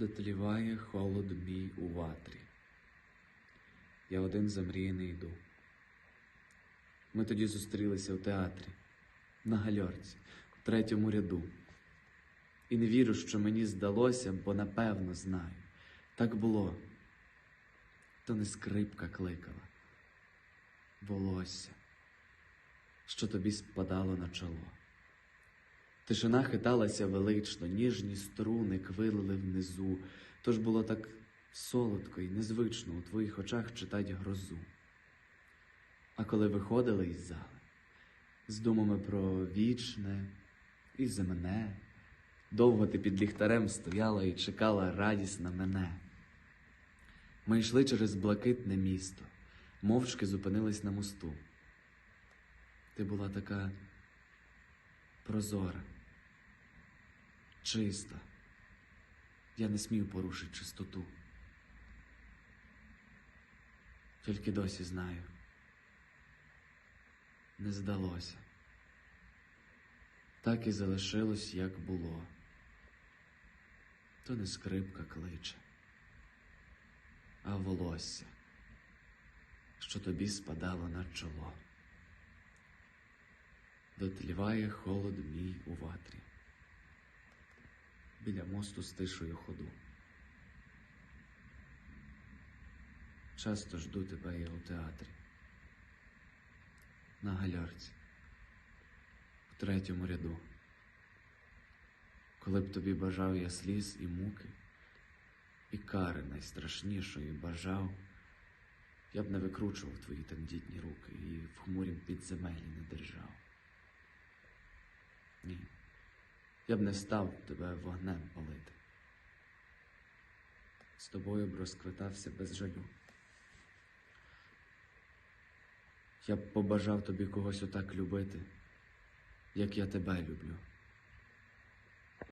дотліває холод мій у ватрі. Я один замріяний йду. Ми тоді зустрілися в театрі, на гальорці, в третьому ряду. І не вірю, що мені здалося, бо напевно знаю. Так було. То не скрипка кликала, волосся, що тобі спадало на чоло. Тишина хиталася велично, ніжні струни квилили внизу, тож було так солодко і незвично у твоїх очах читать грозу. А коли виходили із зали, з думами про вічне і земне, довго ти під ліхтарем стояла і чекала радісна мене. Ми йшли через блакитне місто, мовчки зупинились на мосту. Ти була така прозора, чиста. Я не смів порушити чистоту. Тільки досі знаю. Не здалося. Так і залишилось, як було. То не скрипка кличе, а волосся, що тобі спадало на чоло. Дотліває холод мій у ватрі. Біля мосту стишую ходу. Часто жду тебе я у театрі. На галярці, в третьому ряду. Коли б тобі бажав я сліз і муки, і кари найстрашнішої бажав, я б не викручував твої тендітні руки і в хмурім підземелі не держав. Я б не став тебе вогнем палити. З тобою б розквитався без жалю. Я б побажав тобі когось отак любити, як я тебе люблю.